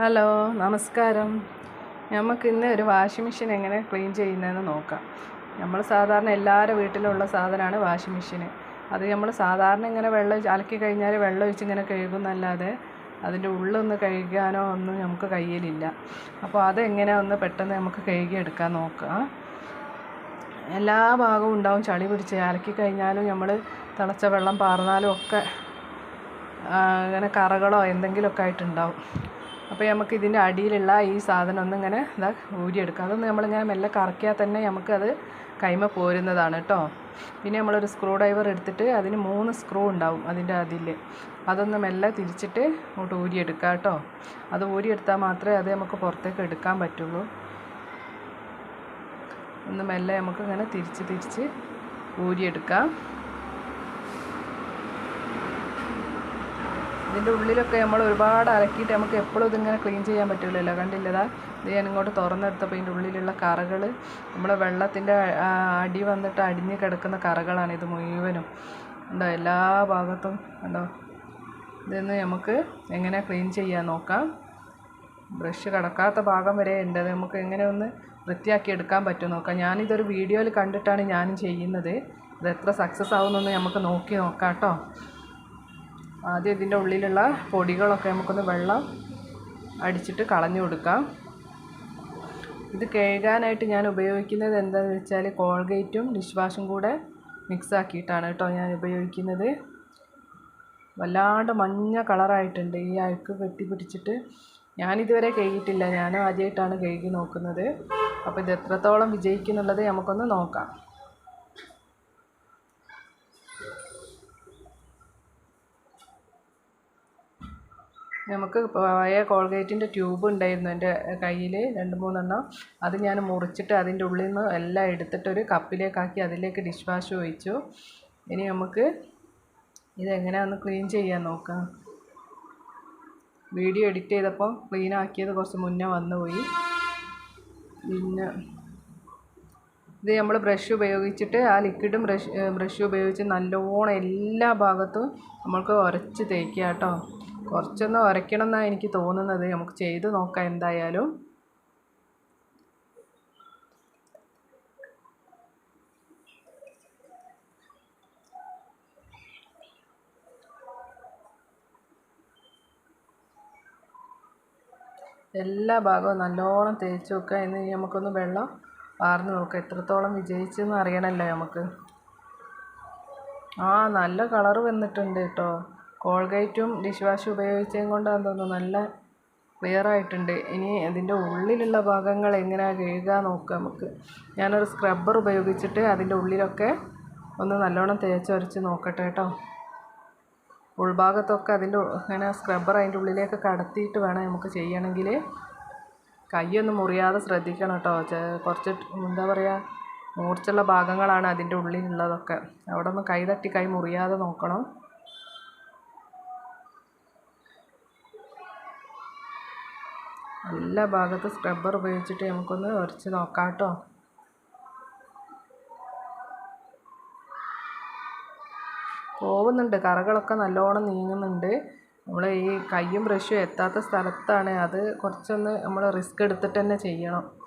Hello നമസ്കാരം. നമുക്ക് ഇന്ന് ഒരു വാഷിംഗ് മെഷീൻ എങ്ങനെ ക്ലീൻ ചെയ്യുന്നതെന്ന് നോക്കാം. നമ്മൾ സാധാരണ എല്ലാവരുടെ വീട്ടിലുള്ള സാധനമാണ് വാഷിംഗ് മെഷീൻ അത് നമ്മൾ സാധാരണ ഇങ്ങനെ വെള്ളം അലക്കി കഴിഞ്ഞാൽ വെള്ളം ഒഴിച്ച് ഇങ്ങനെ കഴുകുന്നല്ലാതെ അതിന്റെ ഉള്ളൊന്ന് കഴുകാനോ ഒന്നും നമുക്ക് കയ്യിലില്ല. അപ്പോൾ അതെങ്ങനെ ഒന്ന് പെട്ടെന്ന് നമുക്ക് കഴുകിയെടുക്കാൻ നോക്കാം. എല്ലാ ഭാഗവും ഉണ്ടാവും. ചളി പിടിച്ച് അലക്കി കഴിഞ്ഞാലും നമ്മൾ തിളച്ച വെള്ളം പാർന്നാലും ഒക്കെ അങ്ങനെ കറകളോ എന്തെങ്കിലുമൊക്കെ ആയിട്ടുണ്ടാവും. അപ്പോൾ നമുക്ക് ഇതിന്റെ അടിയിലുള്ള ഈ സാധനം ഒന്ന് ഇങ്ങനെ ഇതാ ഊരിയെടുക്കുക അതൊന്ന് നമ്മളിങ്ങനെ മെല്ലെ കറക്കിയാൽ തന്നെ നമുക്കത് കൈമ പോരുന്നതാണ് കേട്ടോ. പിന്നെ നമ്മളൊരു സ്ക്രൂ ഡ്രൈവർ എടുത്തിട്ട് അതിന് മൂന്ന് സ്ക്രൂ ഉണ്ടാവും അതിന്റെ അതിൽ അതൊന്ന് മെല്ലെ തിരിച്ചിട്ട് അങ്ങോട്ട് ഊരിയെടുക്കുക കേട്ടോ. അത് ഊരിയെടുത്താൽ മാത്രമേ അത് നമുക്ക് പുറത്തേക്ക് എടുക്കാൻ പറ്റുള്ളൂ. ഒന്ന് മെല്ലെ നമുക്ക് ഇങ്ങനെ തിരിച്ച് തിരിച്ച് ഊരിയെടുക്കാം. ഇതിന്റെ ഉള്ളിലൊക്കെ നമ്മൾ ഒരുപാട് അലക്കിയിട്ട് നമുക്ക് എപ്പോഴും ഇതിങ്ങനെ ക്ലീൻ ചെയ്യാൻ പറ്റില്ലല്ലോ കണ്ടില്ലതാ ഇത് ഞാൻ ഇങ്ങോട്ട് തുറന്നെടുത്തപ്പോൾ ഇതിന്റെ ഉള്ളിലുള്ള കറകൾ നമ്മൾ വെള്ളത്തിന്റെ അടി വന്നിട്ട് അടിഞ്ഞ് കിടക്കുന്ന കറകളാണ് ഇത് മുഴുവനും. ഉണ്ടോ എല്ലാ ഭാഗത്തും ഉണ്ടോ ഇതൊന്ന് നമുക്ക് എങ്ങനെ ക്ലീൻ ചെയ്യാൻ നോക്കാം. ബ്രഷ് കടക്കാത്ത ഭാഗം വരെ ഉണ്ട്. അത് നമുക്ക് എങ്ങനെ ഒന്ന് വൃത്തിയാക്കി എടുക്കാൻ പറ്റും നോക്കാം. ഞാനിതൊരു വീഡിയോയിൽ കണ്ടിട്ടാണ് ഞാനും ചെയ്യുന്നത്. ഇത് എത്ര സക്സസ് ആവുമെന്നൊന്ന് നമുക്ക് നോക്കി നോക്കാം കേട്ടോ. ആദ്യം ഇതിന്റെ ഉള്ളിലുള്ള പൊടികളൊക്കെ നമുക്കൊന്ന് വെള്ളം അടിച്ചിട്ട് കളഞ്ഞു കൊടുക്കാം. ഇത് കഴുകാനായിട്ട് ഞാൻ ഉപയോഗിക്കുന്നത് എന്താണെന്ന് വെച്ചാൽ കോൾഗേറ്റും ഡിഷ് വാഷും കൂടെ മിക്സ് ആക്കിയിട്ടാണ് കേട്ടോ ഞാൻ ഉപയോഗിക്കുന്നത്. വല്ലാണ്ട് മഞ്ഞ കളറായിട്ടുണ്ട്. ഈ അഴുക്ക് കെട്ടി പിടിച്ചിട്ട് ഞാനിതുവരെ കഴുകിയിട്ടില്ല. ഞാനും ആദ്യമായിട്ടാണ് കഴുകി നോക്കുന്നത്. അപ്പോൾ ഇത് എത്രത്തോളം വിജയിക്കുന്നുള്ളത് നമുക്കൊന്ന് നോക്കാം. നമുക്ക് പഴയ കോൾഗേറ്റിന്റെ ട്യൂബ് ഉണ്ടായിരുന്നു എന്റെ കയ്യിൽ രണ്ട് മൂന്നെണ്ണം. അത് ഞാൻ മുറിച്ചിട്ട് അതിന്റെ ഉള്ളിൽ നിന്ന് എല്ലാം എടുത്തിട്ടൊരു കപ്പിലേക്കാക്കി അതിലേക്ക് ഡിഷ് വാഷ് ഒഴിച്ചു. ഇനി നമുക്ക് ഇതെങ്ങനെയാണെന്ന് ക്ലീൻ ചെയ്യാൻ നോക്കാം. വീഡിയോ എഡിറ്റ് ചെയ്തപ്പോൾ ക്ലീൻ ആക്കിയത് കുറച്ച് മുന്നേ വന്നുപോയി പിന്നെ ഇത് നമ്മൾ ബ്രഷ് ഉപയോഗിച്ചിട്ട് ആ ലിക്വിഡും ബ്രഷ് ബ്രഷ് ഉപയോഗിച്ച് നല്ലോണം എല്ലാ ഭാഗത്തും നമ്മൾക്ക് ഉരച്ച് തേക്കുക കേട്ടോ. കുറച്ചൊന്ന് ഉരയ്ക്കണം എന്നാണ് എനിക്ക് തോന്നുന്നത്. നമുക്ക് ചെയ്ത് നോക്കാം എന്തായാലും. എല്ലാ ഭാഗവും നല്ലോണം തേച്ച് വെക്കുക. എന്ന് നമുക്കൊന്ന് വെള്ളം വാർന്ന് നോക്കാം എത്രത്തോളം വിജയിച്ചെന്ന് അറിയണമല്ലോ നമുക്ക്. ആ നല്ല കളറ് വന്നിട്ടുണ്ട് കേട്ടോ. കോൾഗേറ്റും ഡിഷ് വാഷും ഉപയോഗിച്ചതും കൊണ്ട് തോന്നുന്നു നല്ല ക്ലിയർ ആയിട്ടുണ്ട്. ഇനി അതിന്റെ ഉള്ളിലുള്ള ഭാഗങ്ങൾ എങ്ങനെയാണ് കഴുകുക നോക്കാം നമുക്ക്. ഞാനൊരു സ്ക്രബ്ബർ ഉപയോഗിച്ചിട്ട് അതിന്റെ ഉള്ളിലൊക്കെ ഒന്ന് നല്ലോണം തേച്ചൊരച്ച് നോക്കട്ടെ കേട്ടോ. ഉൾഭാഗത്തൊക്കെ അതിന്റെ ഇങ്ങനെ സ്ക്രബ്ബർ അതിന്റെ ഉള്ളിലേക്ക് കടത്തിയിട്ട് വേണം നമുക്ക് ചെയ്യണമെങ്കിൽ കൈയൊന്നും മുറിയാതെ ശ്രദ്ധിക്കണം കേട്ടോ. കുറച്ച് എന്താ പറയുക മൂർച്ചുള്ള ഭാഗങ്ങളാണ് അതിന്റെ ഉള്ളിലുള്ളതൊക്കെ. അവിടെ ഒന്ന് കൈ തട്ടി കൈ മുറിയാതെ നോക്കണം. എല്ലാ ഭാഗത്തും സ്ക്രബ്ബർ ഉപയോഗിച്ചിട്ട് നമുക്കൊന്ന് ഉരച്ച് നോക്കാം കേട്ടോ പോകുന്നുണ്ട് കറകളൊക്കെ നല്ലോണം നീങ്ങുന്നുണ്ട്. നമ്മൾ ഈ കയ്യും ബ്രഷും എത്താത്ത സ്ഥലത്താണ്. അത് കുറച്ചൊന്ന് നമ്മൾ റിസ്ക് എടുത്തിട്ട് തന്നെ ചെയ്യണം.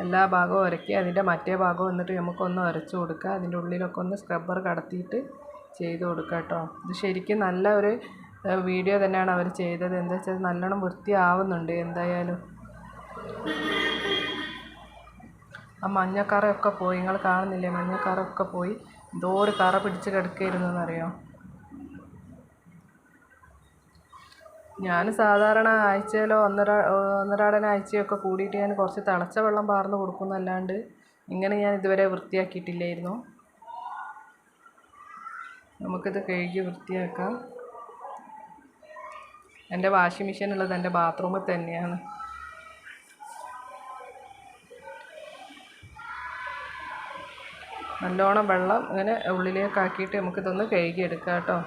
എല്ലാ ഭാഗവും ഉരക്കി അതിന്റെ മറ്റേ ഭാഗവും എന്നിട്ട് നമുക്കൊന്ന് ഉരച്ച് കൊടുക്കുക. അതിന്റെ ഉള്ളിലൊക്കെ ഒന്ന് സ്ക്രബ്ബർ കടത്തിയിട്ട് ചെയ്ത് കൊടുക്കുക കേട്ടോ. ഇത് ശരിക്കും നല്ല ഒരു വീഡിയോ തന്നെയാണ് അവർ ചെയ്തത്. എന്താ വെച്ചാൽ നല്ലോണം വൃത്തിയാവുന്നുണ്ട് എന്തായാലും. ആ മഞ്ഞക്കറയൊക്കെ പോയി. നിങ്ങൾ കാണുന്നില്ലേ? മഞ്ഞക്കറയൊക്കെ പോയി. എന്തോ ഒരു കറ പിടിച്ച് കിടക്കുകയായിരുന്നു എന്നറിയോ? ഞാൻ സാധാരണ ആഴ്ചയിലോ ഒന്നര ഒന്നരാടന ആഴ്ചയൊക്കെ കൂടിയിട്ട് ഞാൻ കുറച്ച് തിളച്ച വെള്ളം പാർന്ന് കൊടുക്കുന്നല്ലാണ്ട് ഇങ്ങനെ ഞാൻ ഇതുവരെ വൃത്തിയാക്കിയിട്ടില്ലായിരുന്നു. നമുക്കിത് കഴുകി വൃത്തിയാക്കാം. എന്റെ വാഷിംഗ് മെഷീൻ ഉള്ളത് എന്റെ ബാത്റൂമിൽ തന്നെയാണ്. നല്ലോണം വെള്ളം ഇങ്ങനെ ഉള്ളിലേക്കാക്കിയിട്ട് നമുക്കിതൊന്ന് കഴുകിയെടുക്കാം കേട്ടോ.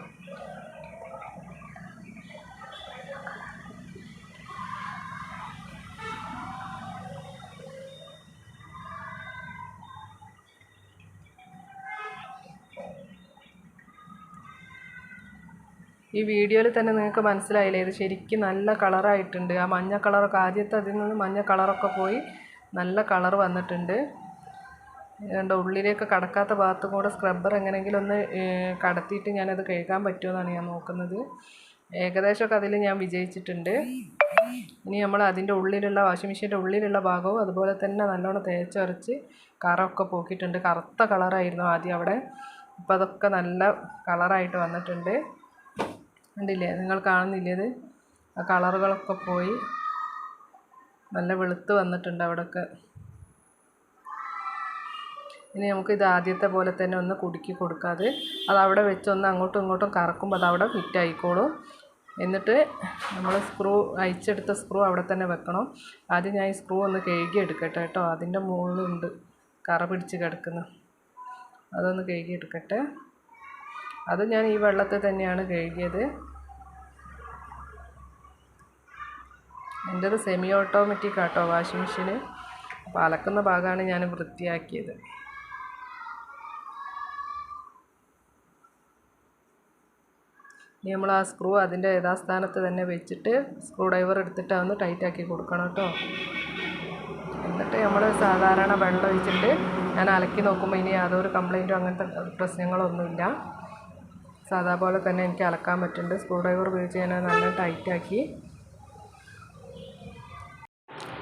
ഈ വീഡിയോയിൽ തന്നെ നിങ്ങൾക്ക് മനസ്സിലായില്ലേ? ഇത് ശരിക്കും നല്ല കളറായിട്ടുണ്ട്. ആ മഞ്ഞ കളറൊക്കെ ആദ്യത്തെ അതിൽ നിന്ന് മഞ്ഞ കളറൊക്കെ പോയി നല്ല കളർ വന്നിട്ടുണ്ട്. രണ്ട് ഉള്ളിലേക്ക് കടക്കാത്ത ഭാഗത്തും കൂടെ സ്ക്രബ്ബർ എങ്ങനെയെങ്കിലും ഒന്ന് കടത്തിയിട്ട് ഞാനത് കഴുകാൻ പറ്റുമെന്നാണ് ഞാൻ നോക്കുന്നത്. ഏകദേശമൊക്കെ അതിൽ ഞാൻ വിജയിച്ചിട്ടുണ്ട്. ഇനി നമ്മൾ അതിന്റെ ഉള്ളിലുള്ള വാഷിംഗ് മെഷീന്റെ ഉള്ളിലുള്ള ഭാഗവും അതുപോലെ തന്നെ നല്ലോണം തേച്ചരച്ച് കറമൊക്കെ പോക്കിയിട്ടുണ്ട്. കറുത്ത കളറായിരുന്നു ആദ്യം അവിടെ. ഇപ്പം അതൊക്കെ നല്ല കളറായിട്ട് വന്നിട്ടുണ്ട്. കണ്ടില്ലേ? നിങ്ങൾ കാണുന്നില്ലേ ഇത്? ആ കളറുകളൊക്കെ പോയി. നല്ല വെളുത്ത് വന്നിട്ടുണ്ട് അവിടെയൊക്കെ ഇനി നമുക്ക് ഇത് ആദ്യത്തെ പോലെ തന്നെ ഒന്ന് കുടുക്കി കൊടുക്കാതെ അത് അവിടെ വെച്ച് ഒന്ന് അങ്ങോട്ടും ഇങ്ങോട്ടും കറക്കുമ്പോൾ അത് അവിടെ ഫിറ്റ് ആയിക്കോളും. എന്നിട്ട് നമ്മൾ സ്ക്രൂ അയച്ചെടുത്ത സ്ക്രൂ അവിടെ തന്നെ വെക്കണം. ആദ്യം ഞാൻ ഈ സ്ക്രൂ ഒന്ന് കഴുകി എടുക്കട്ടെ കേട്ടോ. അതിന്റെ മുകളിലുണ്ട്. കറ പിടിച്ച് കിടക്കുന്നു. അതൊന്ന് കഴുകി എടുക്കട്ടെ. അത് ഞാൻ ഈ വെള്ളത്തിൽ തന്നെയാണ് കഴുകിയത്. എന്റെത് സെമി ഓട്ടോമാറ്റിക് ആട്ടോ വാഷിംഗ് മെഷീന് അപ്പോൾ അലക്കുന്ന ഭാഗമാണ് ഞാൻ വൃത്തിയാക്കിയത്. ഇനി നമ്മൾ ആ സ്ക്രൂ അതിന്റെ യഥാസ്ഥാനത്ത് തന്നെ വെച്ചിട്ട് സ്ക്രൂ ഡ്രൈവർ എടുത്തിട്ട് അതൊന്ന് ടൈറ്റാക്കി കൊടുക്കണം കേട്ടോ എന്നിട്ട് നമ്മൾ സാധാരണ വെള്ളം ഒഴിച്ചിട്ട് ഞാൻ അലക്കി നോക്കുമ്പോൾ ഇനി യാതൊരു കംപ്ലൈന്റോ അങ്ങനത്തെ പ്രശ്നങ്ങളൊന്നുമില്ല. സാധാ പോലെ തന്നെ എനിക്ക് അലക്കാൻ പറ്റുന്നുണ്ട്. സ്ക്രൂ ഡ്രൈവർ ഉപയോഗിച്ച് ഞാൻ നല്ല ടൈറ്റാക്കി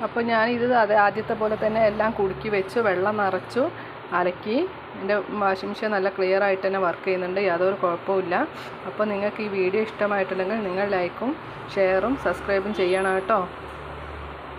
അപ്പോൾ ഞാൻ ഇത് അത് ആദ്യത്തെ പോലെ തന്നെ എല്ലാം കുടുക്കി വെച്ച് വെള്ളം നിറച്ചു അലക്കി. എന്റെ വാഷിംഗ് മെഷീൻ നല്ല ക്ലിയർ ആയിട്ട് തന്നെ വർക്ക് ചെയ്യുന്നുണ്ട്. യാതൊരു കുഴപ്പമില്ല അപ്പോൾ നിങ്ങൾക്ക് ഈ വീഡിയോ ഇഷ്ടമായിട്ടുണ്ടെങ്കിൽ നിങ്ങൾ ലൈക്കും ഷെയറും സബ്സ്ക്രൈബും ചെയ്യണം കേട്ടോ.